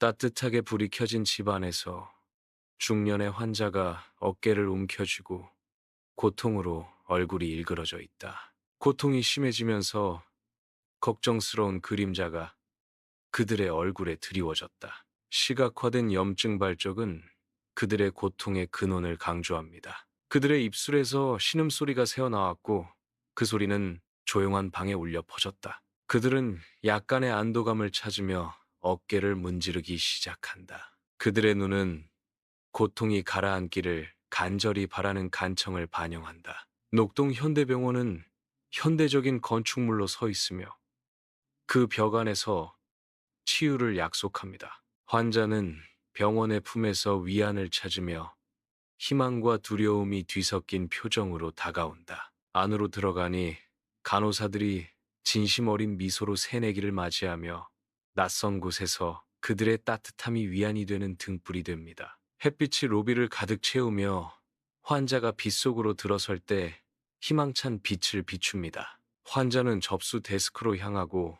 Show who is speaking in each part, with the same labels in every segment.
Speaker 1: 따뜻하게 불이 켜진 집 안에서 중년의 환자가 어깨를 움켜쥐고 고통으로 얼굴이 일그러져 있다. 고통이 심해지면서 걱정스러운 그림자가 그들의 얼굴에 드리워졌다. 시각화된 염증 발적은 그들의 고통의 근원을 강조합니다. 그들의 입술에서 신음소리가 새어나왔고 그 소리는 조용한 방에 울려 퍼졌다. 그들은 약간의 안도감을 찾으며 어깨를 문지르기 시작한다. 그들의 눈은 고통이 가라앉기를 간절히 바라는 간청을 반영한다. 녹동 현대병원은 현대적인 건축물로 서 있으며 그 벽 안에서 치유를 약속합니다. 환자는 병원의 품에서 위안을 찾으며 희망과 두려움이 뒤섞인 표정으로 다가온다. 안으로 들어가니 간호사들이 진심 어린 미소로 새내기를 맞이하며 낯선 곳에서 그들의 따뜻함이 위안이 되는 등불이 됩니다. 햇빛이 로비를 가득 채우며 환자가 빛 속으로 들어설 때 희망찬 빛을 비춥니다. 환자는 접수 데스크로 향하고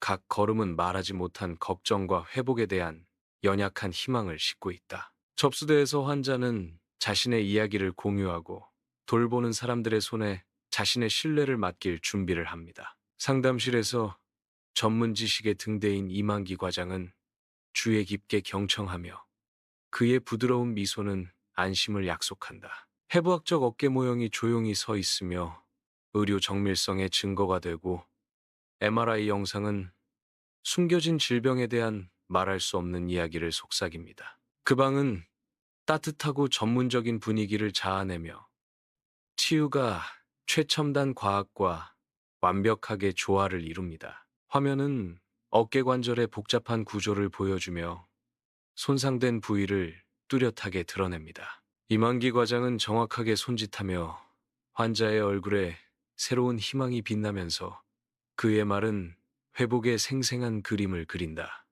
Speaker 1: 각 걸음은 말하지 못한 걱정과 회복에 대한 연약한 희망을 싣고 있다. 접수대에서 환자는 자신의 이야기를 공유하고 돌보는 사람들의 손에 자신의 신뢰를 맡길 준비를 합니다. 상담실에서 전문 지식에 등대인 이만기 과장은 주에 깊게 경청하며 그의 부드러운 미소는 안심을 약속한다. 해부학적 어깨 모형이 조용히 서 있으며 의료 정밀성의 증거가 되고 MRI 영상은 숨겨진 질병에 대한 말할 수 없는 이야기를 속삭입니다. 그 방은 따뜻하고 전문적인 분위기를 자아내며 치유가 최첨단 과학과 완벽하게 조화를 이룹니다. 화면은 어깨 관절의 복잡한 구조를 보여주며 손상된 부위를 뚜렷하게 드러냅니다. 이만기 과장은 정확하게 손짓하며 환자의 얼굴에 새로운 희망이 빛나면서 그의 말은 회복의 생생한 그림을 그린다.